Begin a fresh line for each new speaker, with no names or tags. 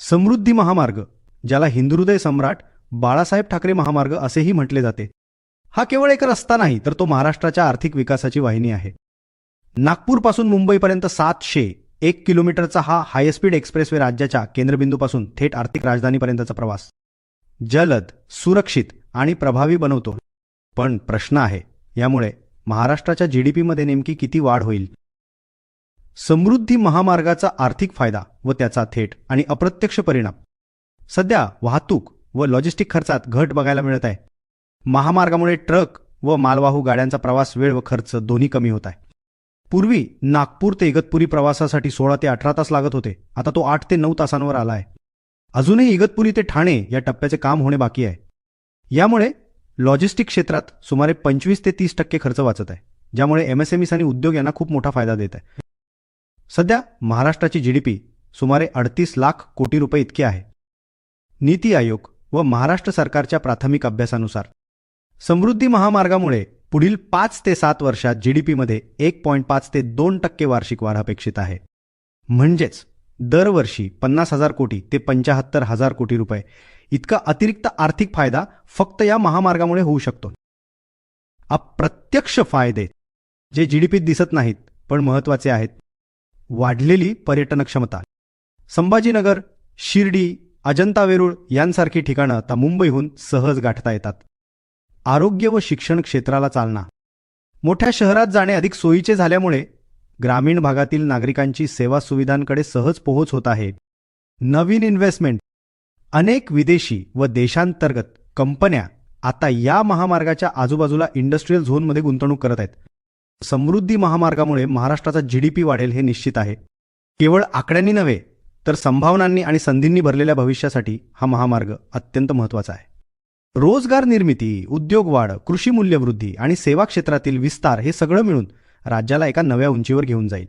समृद्धी महामार्ग ज्याला हिंदुहृदय सम्राट बाळासाहेब ठाकरे महामार्ग असेही म्हटले जाते. हा केवळ एक रस्ता नाही तर तो महाराष्ट्राच्या आर्थिक विकासाची वाहिनी आहे. नागपूरपासून मुंबईपर्यंत सातशे एक किलोमीटरचा हा हायस्पीड एक्सप्रेसवे राज्याच्या केंद्रबिंदूपासून थेट आर्थिक राजधानीपर्यंतचा प्रवास. जलद सुरक्षित आणि प्रभावी बनवतो. पण प्रश्न आहे यामुळे महाराष्ट्राच्या जीडीपीमध्ये नेमकी किती वाढ होईल? समृद्धी महामार्गाचा आर्थिक फायदा व त्याचा थेट आणि अप्रत्यक्ष परिणाम. सध्या वाहतूक व लॉजिस्टिक खर्चात घट बघायला मिळत आहे. महामार्गामुळे ट्रक व मालवाहू गाड्यांचा प्रवास वेळ व खर्च दोन्ही कमी होत आहे. पूर्वी नागपूर ते इगतपुरी प्रवासासाठी सोळा ते अठरा तास लागत होते. आता तो आठ ते नऊ तासांवर आला आहे. अजूनही इगतपुरी ते ठाणे या टप्प्याचे काम होणे बाकी आहे. यामुळे लॉजिस्टिक क्षेत्रात सुमारे पंचवीस ते तीस टक्के खर्च वाचत आहे ज्यामुळे एमएसएमईस आणि उद्योग यांना खूप मोठा फायदा देत आहे. सध्या महाराष्ट्राची जी डीपी सुमारे अडतीस लाख कोटी रुपये इतकी आहे. नीती आयोग व महाराष्ट्र सरकारच्या प्राथमिक अभ्यासानुसार. समृद्धी महामार्गामुळे पुढील पाच ते सात वर्षात जीडीपीमध्ये एक पॉईंट पाच ते दोन टक्के वार्षिक वाढ अपेक्षित आहे. म्हणजेच दरवर्षी पन्नास हजार कोटी ते पंचाहत्तर हजार कोटी रुपये इतका अतिरिक्त आर्थिक फायदा फक्त या महामार्गामुळे होऊ शकतो. अप्रत्यक्ष फायदे जे जीडीपीत दिसत नाहीत पण महत्त्वाचे आहेत. वाढलेली पर्यटन क्षमता. संभाजीनगर शिर्डी अजंता वेरूळ यांसारखी ठिकाणं आता मुंबईहून सहज गाठता येतात. आरोग्य व शिक्षण क्षेत्राला चालना. मोठ्या शहरात जाणे अधिक सोयीचे झाल्यामुळे ग्रामीण भागातील नागरिकांची सेवा सुविधांकडे सहज पोहोच होत आहे. नवीन इन्व्हेस्टमेंट अनेक विदेशी व देशांतर्गत कंपन्या आता या महामार्गाच्या आजूबाजूला इंडस्ट्रीयल झोनमध्ये गुंतवणूक करत आहेत. समृद्धी महामार्गामुळे महाराष्ट्राचा जीडीपी वाढेल हे निश्चित आहे. केवळ आकड्यांनी नव्हे तर संभावनांनी आणि संधींनी भरलेल्या भविष्यासाठी हा महामार्ग अत्यंत महत्त्वाचा आहे. रोजगार निर्मिती उद्योग वाढ कृषी मूल्यवृद्धी आणि सेवा क्षेत्रातील विस्तार हे सगळं मिळून राज्याला एका नव्या उंचीवर घेऊन जाईल.